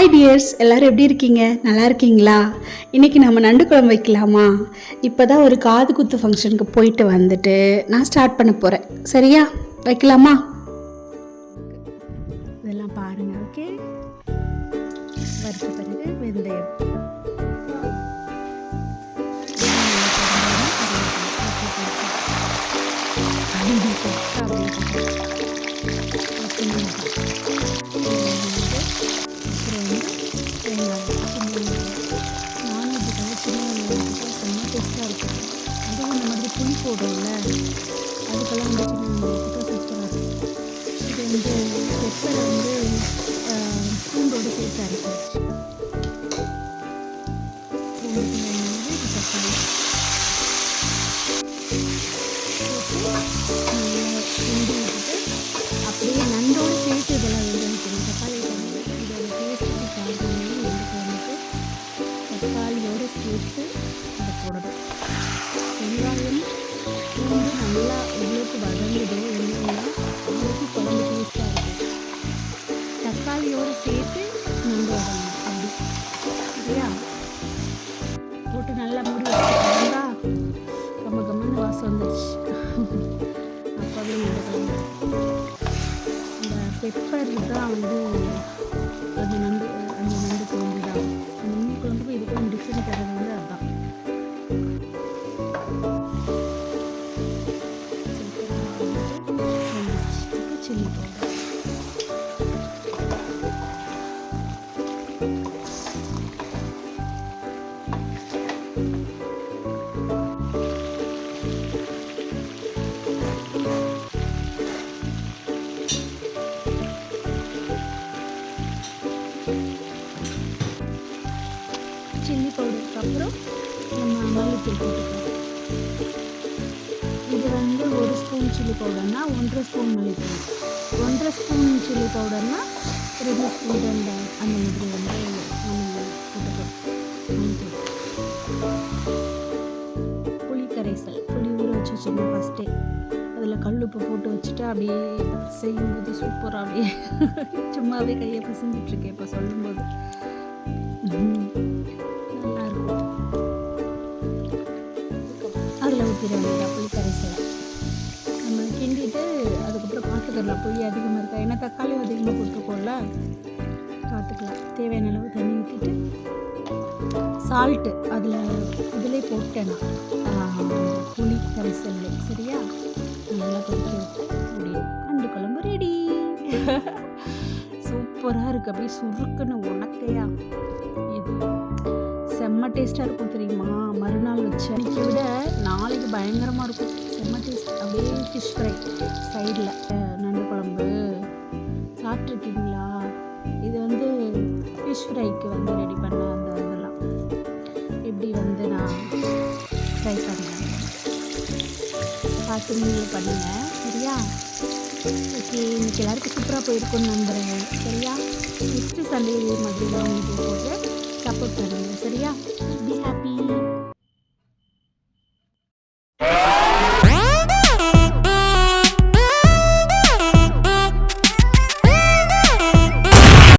Hi tears எல்லோரும் எப்படி இருக்கீங்க? நல்லா இருக்கீங்களா? இன்றைக்கி நம்ம நண்டு குழம்பு வைக்கலாமா? இப்போ தான் ஒரு காது குத்து ஃபங்க்ஷனுக்கு போயிட்டு வந்துட்டு நான் ஸ்டார்ட் பண்ண போகிறேன் சரியா? வைக்கலாமா? இதெல்லாம் பாருங்கள் ஓகே வறுத்த பிறகு வெந்தயம். அப்புறம் மாதிரி போடுறோம்ல அதுக்கெல்லாம் வந்து சின்ன வெங்காயம் சூப்பராக இருக்கும் இது வந்து பெப்பரை வந்து பூண்டோடு சேர்த்து அரைக்கும் வந்து நல்லா எவ்வளோக்கு வதங்குதோ எண்ணெயெல்லாம் அவ்வளோக்கு குழம்பு டேஸ்ட்டாக இருக்கும் தக்காளியோடு சேர்த்து நண்டு வதங்கணும் அப்படி இல்லையா போட்டு நல்லா மூடி வச்சுருந்தா கம்ம கம்மன்னு வாசம் வந்துடுச்சு அப்போவே நண்டு இந்த பெப்பர் தான் வந்து கொஞ்சம் நம்ம மல்லித்தூள் போட்டுக்கலாம் இது வந்து ஒரு ஸ்பூன் சில்லி பவுடர்னா ஒன்றரை ஸ்பூன் மல்லித்தூள். ஒன்றரை ஸ்பூன் சில்லி பவுடர்னா ரெண்டு ஸ்பூன் ரெண்டு அந்த மாதிரி வந்து நம்ம போட்டுக்கலாம் மல்லித்தூள். புளி கரைசல். புளி ஊற வச்சு வச்சுருந்தேன் ஃபஸ்ட்டே அதில் கல் உப்பு போட்டு வச்சுட்டு அப்படியே செய்யும்போது சூப்பராக அப்படியே சும்மாவே கையை பிசைஞ்சிட்ருக்கேன் இப்போ சொல்லும்போது. ஊற்றிட வேண்டியதான் புளி கரைசலை நம்ம கிண்டிட்டு அதுக்கப்புறம் பார்த்துக்கலாம் புளி அதிகமாக இருக்கா? ஏன்னா தக்காளி அதிகமாக கொடுத்துக்கோல பார்த்துக்கலாம் தேவையான அளவு தண்ணி ஊற்றிட்டு சால்ட்டு அதில் இதிலே போட்டேன் புளி கரைசல் சரியா? நல்லா கொதிக்க விட்டு முடியும் கண்டு குழம்பு ரெடி சூப்பராக இருக்குது அப்படியே சுருக்குன்னு உனக்கையா? இது செம்ம டேஸ்ட்டாக இருக்கும் தெரியுமா? மறுநாள் வச்சு அன்றைக்கி விட நாளைக்கு பயங்கரமாக இருக்கும். செம்ம டேஸ்ட் அப்படியே ஃபிஷ் ஃப்ரை சைடில் நண்டு குழம்பு சாப்பிட்ருக்கீங்களா இது வந்து ஃபிஷ் ஃப்ரைக்கு வந்து ரெடி பண்ண அந்த இதெல்லாம். எப்படி வந்து நான் ட்ரை பண்ணேன் பார்த்து நீங்கள் பண்ணுங்கள் சரியா? ஓகே இன்றைக்கி எல்லாருக்கும் சூப்பராக போயிருக்கும்னு நம்புகிறேன் சரியா? நெக்ஸ்ட்டு சண்டே இதே மாதிரி தான் உங்களுக்கு போட்டு சப்போர்ட் பண்ணுங்கள் சரியா? Be happy